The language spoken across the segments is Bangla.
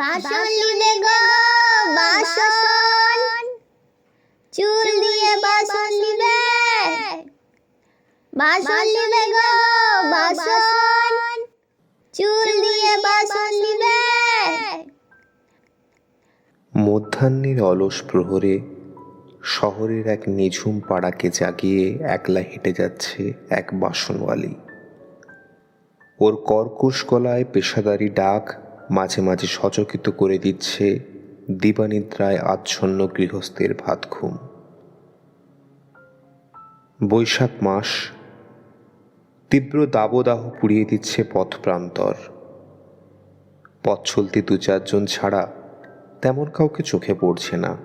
বাসন লিবে গো বাসন। চুল দিয়ে বাসন লিবে বাসন। লিবে গো বাসন চুল দিয়ে বাসন লিবে মধ্যাহ্নের অলস প্রহরে শহরের এক নিঝুম পাড়াকে জাগিয়ে একলা হেঁটে যাচ্ছে এক বাসনওয়ালি। ওর কর্কশ গলায় পেশাদারি ডাক মাঝে মাঝে সচকিত করে দিচ্ছে দিবানিদ্রায় আচ্ছন্ন গৃহস্থের ভাত ঘুম বৈশাখ মাস তীব্র দাবদাহ পুড়িয়ে দিচ্ছে পথ প্রান্তর পথ চলতে দু চারজন ছাড়া তেমন কাউকে চোখে পড়ছে না।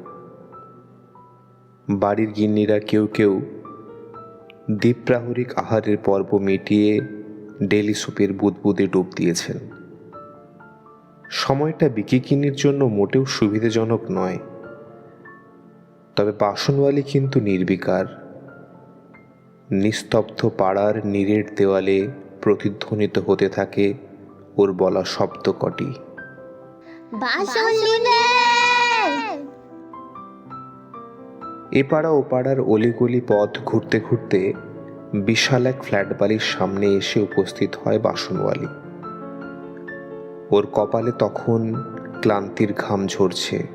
বাড়ির গিন্নিরা কেউ কেউ দ্বীপ্রাহরিক আহারের পর্ব মিটিয়ে ডেলি সুপের বুদবুদে ডুব দিয়েছেন। সময়টা বিকিকিনির জন্য মোটেও সুবিধাজনক নয়। তবে বাসনওয়ালি কিন্তু নির্বিকার। নিস্তব্ধ পাড়ার নীরের দেওয়ালে প্রতিধ্বনিত হতে থাকে ওর বলা শব্দ কটি। এ পাড়া ও পাড়ার অলিগলি পথ ঘুরতে ঘুরতে বিশাল এক ফ্ল্যাট বাড়ির সামনে এসে উপস্থিত হয় বাসনওয়ালি। ওর কপালে তখন ক্লান্তির ঘাম ঝরছে।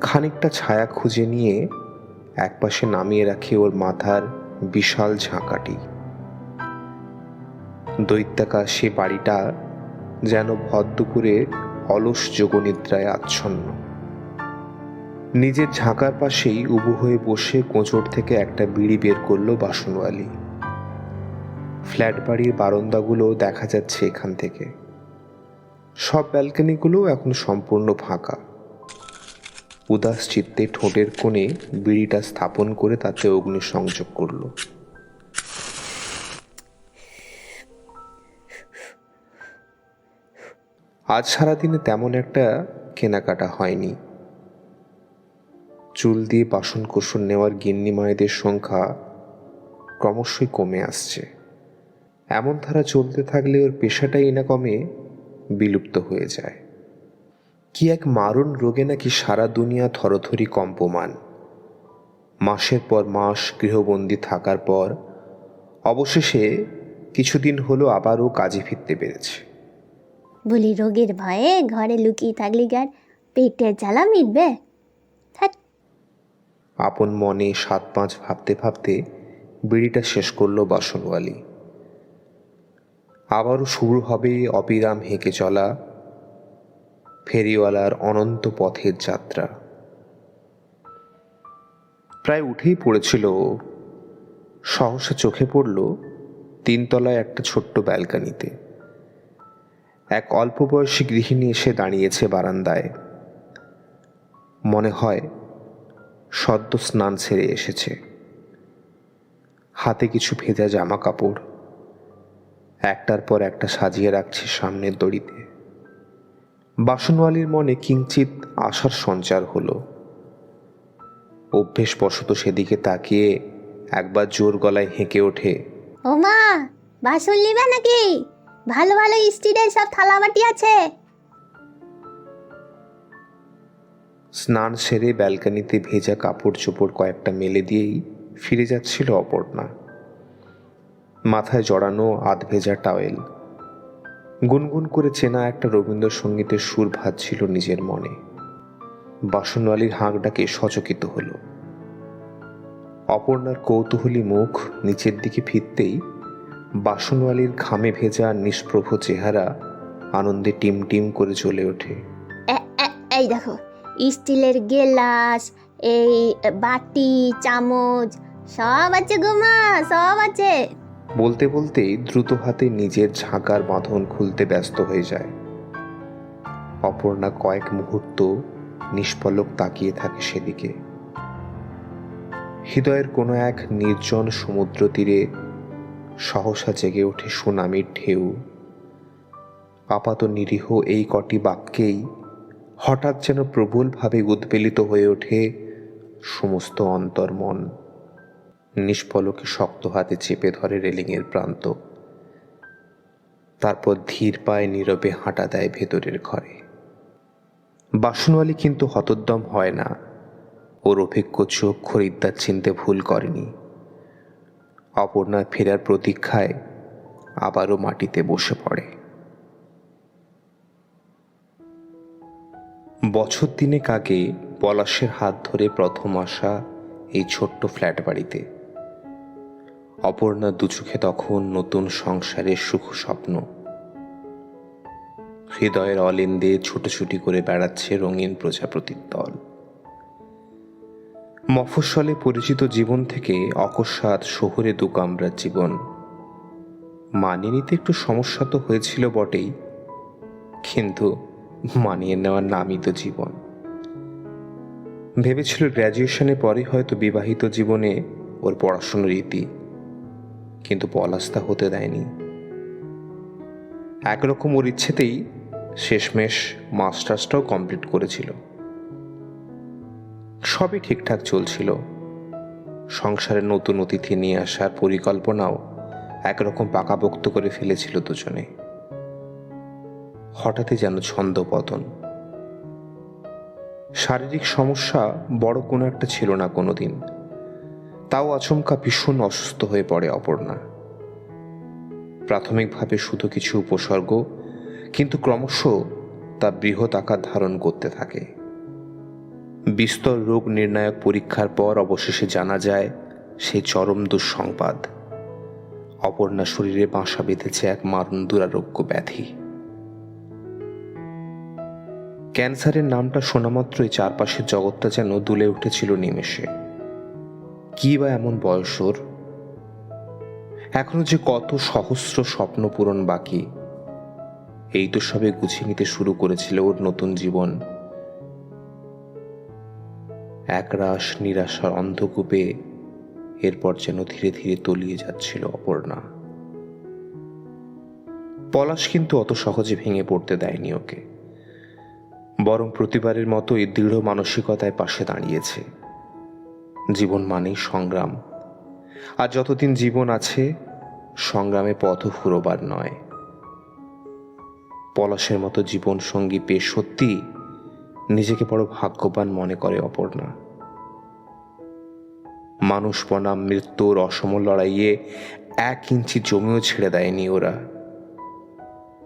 খানিকটা ছায়া খুঁজে নিয়ে একপাশে নামিয়ে রাখে ওর মাথার বিশাল ঝাঁকাটি। দৈত্যাকার সে বাড়িটা যেন ভদ্রপুরে অলস যোগনিদ্রায় আচ্ছন্ন। নিজের ঝাঁকার পাশেই উবু হয়ে বসে কোঁচড় থেকে একটা বিড়ি বের করল বাসনওয়ালি। ফ্ল্যাট বাড়ির বারান্দাগুলো দেখা যাচ্ছে এখান থেকে। সব ব্যালকনিগুলো এখন সম্পূর্ণ ফাঁকা। উদাস চিত্তে ঠোঁটের কোণে বিড়িটা স্থাপন করে তাতে অগ্নি সংযোগ করল। আজ সারাদিনে তেমন একটা কেনাকাটা হয়নি। চুল দিয়ে বাসন কোসন নেওয়ার গিন্নি মায়েদের সংখ্যা ক্রমশই কমে আসছে। এমন ধারা চলতে থাকলে ওর পেশাটাই না কমে বিলুপ্ত হয়ে যায়। কি এক মারণ রোগে নাকি সারা দুনিয়া থরথরি কম্পমান। মাসের পর মাস গৃহবন্দী থাকার পর অবশেষে কিছুদিন হলো আবারও কাজে ফিরতে পেরেছে। বলি রোগের ভয়ে ঘরে লুকিয়ে থাকলি গার পেটের জ্বালা মিটবে? আপন মনে সাত পাঁচ ভাবতে ভাবতে বিড়িটা শেষ করল বাসনওয়ালি। আবারও শুরু হবে অবিরাম হেঁকে চলা ফেরিওয়ালার অনন্ত পথের যাত্রা। প্রায় উঠেই পড়েছিল। সহসা চোখে পড়ল তিনতলায় একটা ছোট্ট ব্যালকানিতে। এক অল্প বয়সী গৃহিণী এসে দাঁড়িয়েছে বারান্দায়। মনে হয় সদ্য স্নান সেরে এসেছে। হাতে কিছু ভেজা জামা কাপড় একটার পর একটা সাজিয়ে রাখছে সামনের দড়িতে। বাসনওয়ালির মনে কিঞ্চিত আশার সঞ্চার হলো। অভ্যেসবশত সেদিকে তাকিয়ে একবার জোর গলায় হেঁকে ওঠে ও মা বাসন লিবে নাকি? ভালো ভালো স্টিলের সব থালাবাটি আছে। স্নান সেরে ব্যালকানিতে ভেজা কাপড় চোপড় কয়েকটা মেলে দিয়েই ফিরে যাচ্ছিল অপর্ণা। মাথায় জড়ানো আধ ভেজা টাওয়েল। গুনগুন করে চেনা একটা রবীন্দ্রসঙ্গীতের সুর ভাজছিল নিজের মনে। বাসনওয়ালির হাঁক ডাকে সচকিত হলো। অপর্ণার কৌতূহলী মুখ নিচের দিকে ফিরতেই বাসনওয়ালির ঘামে ভেজা নিষ্প্রভ চেহারা আনন্দে টিম টিম করে চলে ওঠে। এই দেখো, স্টিলের গেলাস, এই বাটি, চামচ, সব আছে গো মা, সব আছে। বলতে বলতেই দ্রুত হাতে নিজের ঝাঁকার বাঁধন খুলতে ব্যস্ত হয়ে যায়। অপর্ণা কয়েক মুহূর্ত নিষ্পলক তাকিয়ে থাকে সেদিকে। হৃদয়ের কোনো এক নির্জন সমুদ্র তীরে সহসা জেগে ওঠে সুনামির ঢেউ। আপাত নিরীহ এই কটি বাক্যেই হঠাৎ যেন প্রবলভাবে উদ্বেলিত হয়ে ওঠে সমস্ত অন্তর্মন। নিষ্পলকে শক্ত হাতে চেপে ধরে রেলিংয়ের প্রান্ত। তারপর ধীর পায়ে নীরবে হাঁটা দেয় ভেতরের ঘরে। বাসনওয়ালি কিন্তু হতোদ্যম হয় না। ওর অভিজ্ঞ চোখ খরিদ্দার চিনতে ভুল করেনি। অপর্ণার ফেরার প্রতীক্ষায় আবারও মাটিতে বসে পড়ে। বছর দিনেক আগে পলাশের হাত ধরে প্রথম আসা এই ছোট্ট ফ্ল্যাট বাড়িতে অপর্ণা দুচোখে তখন নতুন সংসারের সুখ স্বপ্ন। হৃদয়ের অলিন্দে ছুটোছুটি করে বেড়াচ্ছে রঙিন প্রজাপতির দল। মফস্বলে পরিচিত জীবন থেকে অকস্মাৎ শহরে দু কামরার জীবন। মানিয়ে নিতে একটু সমস্যা তো হয়েছিল বটেই, কিন্তু মানিয়ে নেওয়ার নামই তো জীবন। ভেবেছিল গ্র্যাজুয়েশনের পরে হয়তো বিবাহিত জীবনে ওর পড়াশোনার রীতি কিন্তু পলাস্তা হতে দেয়নি। একরকম ওর ইচ্ছেতেই শেষমেশ মাস্টার্সটাও কমপ্লিট করেছিল। সবই ঠিকঠাক চলছিল। সংসারে নতুন অতিথি নিয়ে আসার পরিকল্পনাও একরকম পাকাপোক্ত করে ফেলেছিল দুজনে। হঠাৎই যেন ছন্দপতন শারীরিক সমস্যা বড় কোনো একটা ছিল না কোনোদিন। তাও আচমকা ভীষণ অসুস্থ হয়ে পড়ে অপর্ণা। প্রাথমিকভাবে শুধু কিছু উপসর্গ, কিন্তু ক্রমশ তা বৃহৎ আকার ধারণ করতে থাকে। বিস্তর রোগ নির্ণায়ক পরীক্ষার পর অবশেষে জানা যায় সেই চরম দুঃসংবাদ। অপর্ণা শরীরে বাসা বেঁধেছে এক মারণ দুরারোগ্য ব্যাধি। ক্যান্সারের নামটা শোনামাত্রই চারপাশের জগৎটা যেন দুলে উঠেছিল নিমেষে। কি বা এমন বয়সর এখনও যে কত সহস্র স্বপ্ন পূরণ বাকি, এই তো সবে গুছিয়ে নিতে শুরু করেছিল ওর নতুন জীবন। একরাশ নিরাশার অন্ধকূপে এরপর যেন ধীরে ধীরে তলিয়ে যাচ্ছিল অপর্ণা। পলাশ কিন্তু অত সহজে ভেঙে পড়তে দেয়নি ওকে। বরং প্রতিবারের মতো এই দৃঢ় মানসিকতায় পাশে দাঁড়িয়েছে। জীবন মানেই সংগ্রাম। আর যতদিন জীবন আছে, সংগ্রামে পথ ফুরোবার নয়। পলাশের মতো জীবন সঙ্গী পেয়ে সত্যি নিজেকে বড় ভাগ্যবান মনে করে অপর্ণা। মানুষ বনাম মৃত্যুর অসম লড়াইয়ে এক ইঞ্চি জমিও ছেড়ে দেয়নি ওরা।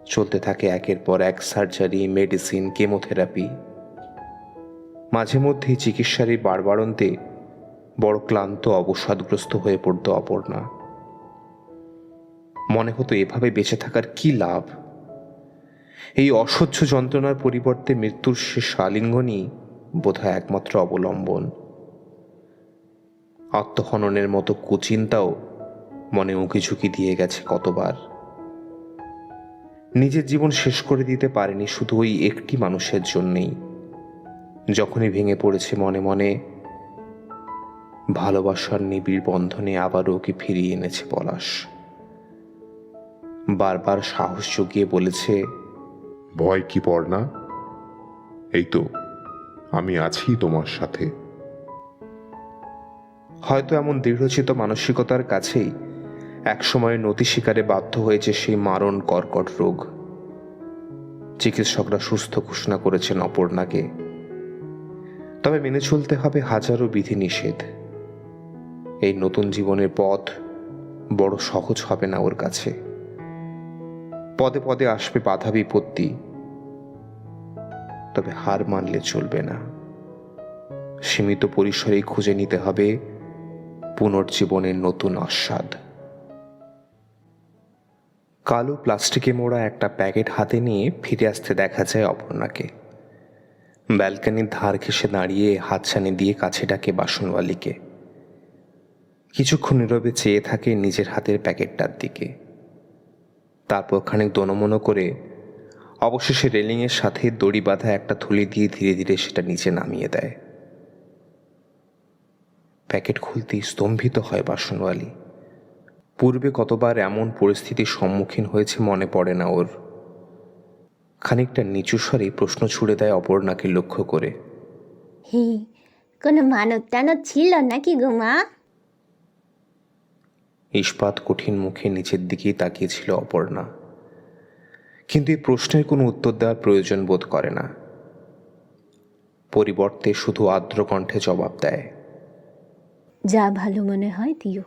চলতে থাকে একের পর এক সার্জারি, মেডিসিন, কেমোথেরাপি। মাঝে মধ্যেই চিকিৎসার এই বাড়বাড়ন্তে বড় ক্লান্ত, অবসাদগ্রস্ত হয়ে পড়তো অপর্ণা। মনে হতো এভাবে বেঁচে থাকার কি লাভ? এই অসহ্য যন্ত্রণার পরিবর্তে মৃত্যুর শেষ আলিঙ্গনই বোধহয় একমাত্র অবলম্বন। আত্মহননের মতো কুচিন্তাও মনে উঁকি ঝুঁকি দিয়ে গেছে কতবার। নিজের জীবন শেষ করে দিতে পারেনি শুধু ওই একটি মানুষের জন্যেই। যখনই ভেঙে পড়েছে মনে মনে ভালোবাসার নিবিড় বন্ধনে আবারও ওকে ফিরিয়ে এনেছে পলাশ। বারবার সাহস জুগিয়ে বলেছে ভয় কি পড়না এই তো আমি আছি তোমার সাথে। হয়তো এমন দৃঢ়চিত মানসিকতার কাছেই একসময় নতি শিকারে বাধ্য হয়েছে সেই মারণ কর্কট রোগ। চিকিৎসকরা সুস্থ ঘোষণা করেছেন অপর্ণাকে। তবে মেনে চলতে হবে হাজারো বিধি নিষেধ এই নতুন জীবনের পথ বড় সহজ হবে না ওর কাছে। পদে পদে আসবে বাধা বিপত্তি, তবে হার মানলে চলবে না। সীমিত পরিসরেই খুঁজে নিতে হবে পুনর্জীবনের নতুন আস্বাদ। কালো প্লাস্টিকে মোড়া একটা প্যাকেট হাতে নিয়ে ফিরে আসতে দেখা যায় অপর্ণাকে। ব্যালকানির ধার ঘেসে দাঁড়িয়ে হাতছানি দিয়ে কাছে ডাকে বাসনওয়ালিকে। কিছুক্ষণ নীরবে চেয়ে থাকে নিজের হাতের প্যাকেটটার দিকে। তারপর খানিক দনমনো করে অবশেষে রেলিংয়ের সাথে দড়ি বাঁধা একটা থলি দিয়ে ধীরে ধীরে সেটা নিচে নামিয়ে দেয়। প্যাকেট খুলতেই স্তম্ভিত হয় বাসনওয়ালি। পূর্বে কতবার এমন পরিস্থিতির সম্মুখীন হয়েছে মনে পড়ে না ওর। খানিকটা নিচু স্বরে প্রশ্ন ছুড়ে দেয় অপর্ণাকে লক্ষ্য করে। হি, কোনো মানত টানত ছিল নাকি গো ইস্পাত কঠিন মুখে নিচের দিকেই তাকিয়েছিল অপর্ণা। কিন্তু এই প্রশ্নের কোনো উত্তর দেওয়ার প্রয়োজন বোধ করে না। পরিবর্তে শুধু আর্দ্র কণ্ঠে জবাব দেয়। যা ভালো মনে হয় দিও।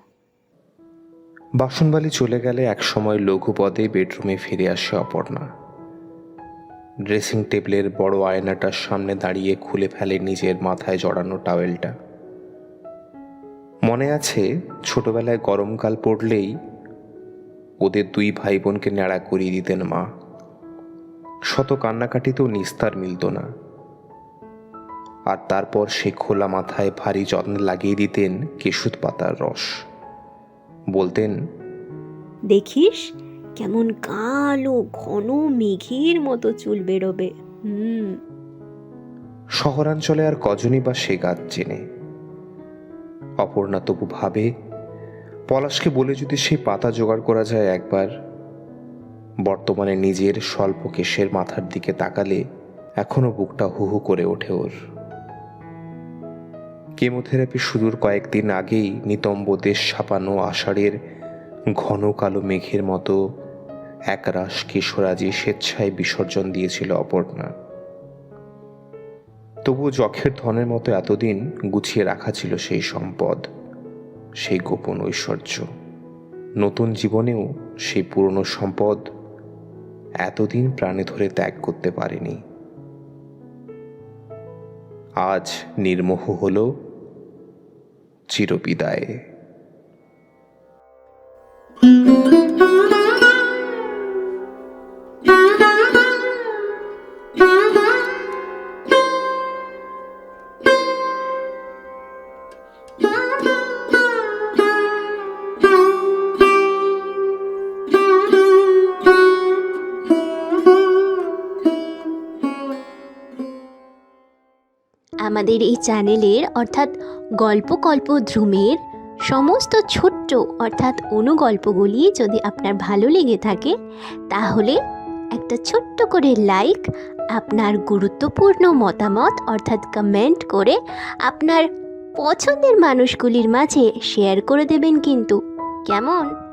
বাসনবালি চলে গেলে একসময় লঘু পদে বেডরুমে ফিরে আসে অপর্ণা। ড্রেসিং টেবিলের বড় আয়নাটার সামনে দাঁড়িয়ে খুলে ফেলে নিজের মাথায় জড়ানো টাওয়েলটা। মনে আছে ছোটবেলায় গরমকাল পড়লেই ওদের দুই ভাই বোনকে ন্যাড়া করিয়ে দিতেন মা। শত কান্নাকাটিতেও নিস্তার মিলত না। আর তারপর সে খোলা মাথায় ভারী যত্নে লাগিয়ে দিতেন কেশুত পাতার রস। বলতেন দেখিস কেমন কালো ঘন মেঘের মতো চুল বেরোবে। হুম। শহরাঞ্চলে আর কজনই বা সে গাছ চেনে। অপর্ণা তবু ভাবে? পলাশকে বলে যদি সেই পাতা জোগাড় করা যায় একবার। বর্তমানে নিজের স্বল্প কেশের মাথার দিকে তাকালে এখনও বুকটা হু হু করে ওঠে ওর। কেমোথেরাপি শুরুর কয়েকদিন আগেই নিতম্ব দেশ ছাপানো আষাঢ়ের ঘন কালো মেঘের মতো একরাশ কিশোরাজি স্বেচ্ছায় বিসর্জন দিয়েছিল অপর্ণা তবুও যক্ষের ধনের মতো এতদিন গুছিয়ে রাখা ছিল সেই সম্পদ, সেই গোপন ঐশ্বর্য। নতুন জীবনেও সেই পুরনো সম্পদ এতদিন প্রাণে ধরে ত্যাগ করতে পারেনি। আজ নির্মোহ হল চিরবিদায়ে। আমাদের এই চ্যানেলের অর্থাৎ গল্প কল্প ধ্রুমের সমস্ত ছোট্ট অর্থাৎ অনুগল্পগুলি যদি আপনার ভালো লেগে থাকে, তাহলে একটা ছোট্ট করে লাইক, আপনার গুরুত্বপূর্ণ মতামত অর্থাৎ কমেন্ট করে আপনার পছন্দের মানুষগুলির মাঝে শেয়ার করে দেবেন কিন্তু। কেমন?